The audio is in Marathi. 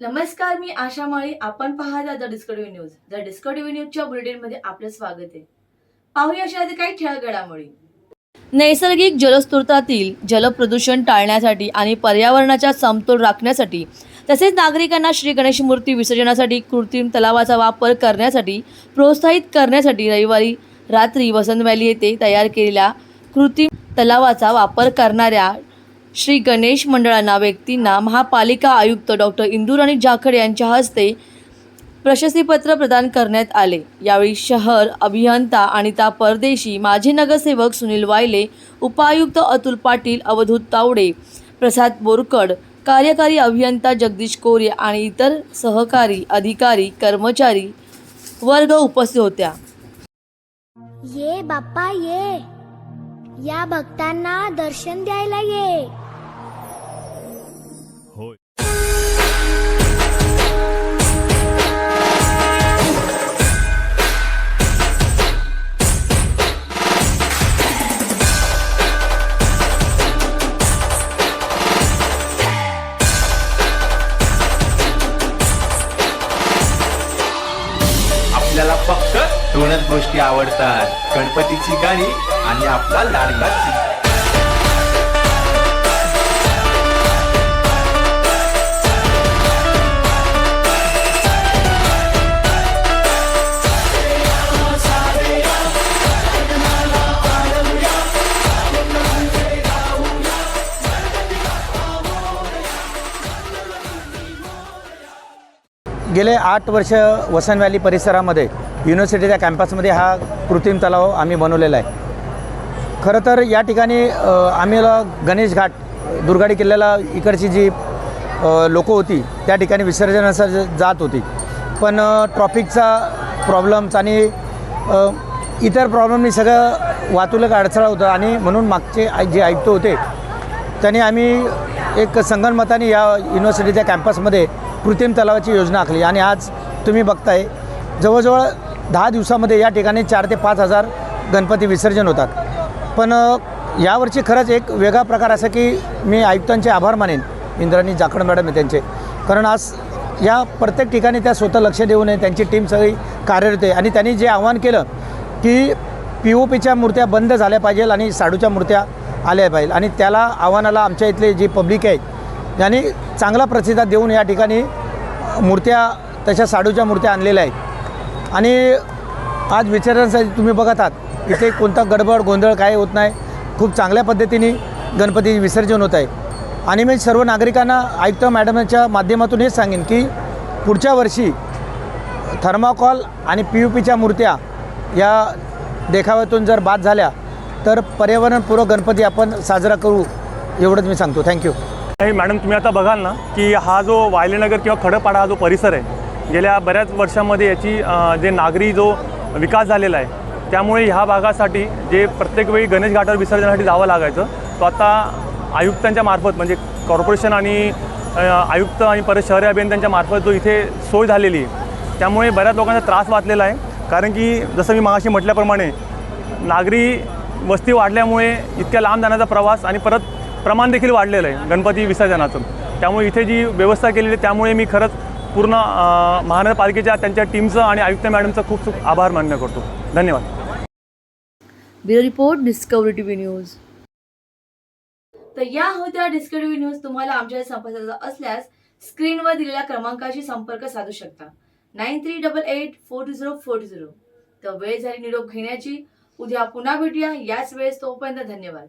नमस्कार मी आशा माळी. आपण पाहता the Discovery news. The Discovery न्यूजच्या बुलेटिनमध्ये आपलं स्वागत आहे. पाहूया अशा आधी काही ठळक घडामोडी नैसर्गिक जलस्रोतातील जलप्रदूषण टाळण्यासाठी आणि पर्यावरणाचा समतोल राखण्यासाठी तसेच नागरिकांना श्री गणेश मूर्ती विसर्जनासाठी कृत्रिम तलावाचा वापर करण्यासाठी प्रोत्साहित करण्यासाठी रविवारी रात्री वसंत व्हॅली येथे तयार केलेल्या कृत्रिम तलावाचा वापर करणाऱ्या श्री गणेश मंडळांना व्यक्तींना महापालिका आयुक्त डॉक्टर इंदुराणी जाखड यांच्या हस्ते प्रशस्तीपत्र प्रदान करण्यात आले. यावेळी शहर अभियंता अनिता परदेशी माजी नगरसेवक सुनील वायले उपायुक्त अतुल पाटील अवधूत तावडे प्रसाद बोरकड कार्यकारी अभियंता जगदीश कोरे आणि इतर सहकारी अधिकारी कर्मचारी वर्ग उपस्थित होत्या. ये बाप्पा ये. या भक्तांना दर्शन द्यायला ये. आपल्याला फक्त दोनच गोष्टी आवडतात. गणपतीची गाणी आणि आपला लाडका गेले आठ वर्ष वसन व्हॅली परिसरामध्ये युनिव्हर्सिटीच्या कॅम्पसमध्ये हा कृत्रिम तलाव आम्ही बनवलेला आहे. खरं तर या ठिकाणी आम्हाला गणेश घाट दुर्गाडी किल्ल्याला इकडची जी लोक होती त्या ठिकाणी विसर्जनासाठी जात होती. पण ट्रॉफिकचा प्रॉब्लेम्स आणि इतर प्रॉब्लेमनी सगळं वाहतुकीला अडथळा होता आणि म्हणून मागचे जे आयुक्त होते त्यांनी आम्ही एक संगणमताने या युनिव्हर्सिटीच्या कॅम्पसमध्ये कृत्रिम तलावाची योजना आखली आणि आज तुम्ही बघताय जवळजवळ दहा दिवसामध्ये या ठिकाणी चार ते पाच हजार गणपती विसर्जन होतात. पण यावरची यावर्षी खरंच एक वेगळा प्रकार असा की मी आयुक्तांचे आभार मानेन इंद्राणी जाखड मॅडम आहे त्यांचे. कारण आज या प्रत्येक ठिकाणी त्या स्वतः लक्ष देऊ नये त्यांची टीम सगळी कार्यरत आहे आणि त्यांनी जे आव्हान केलं की पी ओ पीच्या मूर्त्या बंद झाल्या पाहिजे आणि साडूच्या मूर्त्या आल्या पाहिजे. आणि त्याला आव्हानाला आमच्या इथले जे पब्लिक आहे यांनी चांगला प्रतिसाद देऊन या ठिकाणी मूर्त्या तशा साडूच्या मूर्त्या आणलेल्या आहेत. आणि आज विचारण्यासाठी तुम्ही बघत आहात इथे कोणता गडबड गोंधळ काय होत नाही. खूप चांगल्या पद्धतीने गणपती विसर्जन होत आहे. आणि मी सर्व नागरिकांना आयुक्त मॅडमच्या माध्यमातून हेच सांगेन की पुढच्या वर्षी थर्माकॉल आणि पी यू पीच्या मूर्त्या या देखाव्यातून जर बाद झाल्या तर पर्यावरणपूरक गणपती आपण साजरा करू एवढंच मी सांगतो. थँक्यू. नाही मॅडम तुम्ही आता बघाल ना की हा जो वायलेनगर किंवा खडपाडा हा जो परिसर आहे गेल्या बऱ्याच वर्षामध्ये याची जे नागरी जो विकास झालेला आहे त्यामुळे ह्या भागासाठी जे प्रत्येक वेळी गणेश घाटावर विसर्जनासाठी जावं लागायचं तो आता आयुक्तांच्या मार्फत म्हणजे कॉर्पोरेशन आणि आयुक्त आणि परत शहरी अभियंत्यांच्या मार्फत जो इथे सोय झालेली आहे त्यामुळे बऱ्याच लोकांचा त्रास वाचलेला आहे. कारण की जसं मी मागाशी म्हटल्याप्रमाणे नागरी वस्ती वाढल्यामुळे इतक्या लांब जाण्याचा प्रवास आणि परत प्रमाण देखील वाढलेलं आहे गणपती विसर्जनाचं. त्यामुळे इथे जी व्यवस्था केलेली आहे त्यामुळे मी खरंच पूर्ण महानगरपालिकेच्या त्यांच्या टीमचं आणि आयुक्त मॅडमचं खूप खूप आभार मान्य करतो. धन्यवाद. Bureau report Discovery TV news. तर या होत्या डिस्कवरी न्यूज तुम्हाला आमच्या संपर्काचा असल्यास स्क्रीनवर दिलेल्या क्रमांकाशी संपर्क साधू शकता. Nine three double eight four two zero four two zero. तर वेळ झाली निरोप घेण्याची. उद्या पुन्हा भेटूया. याच वेळेस तोपर्यंत धन्यवाद.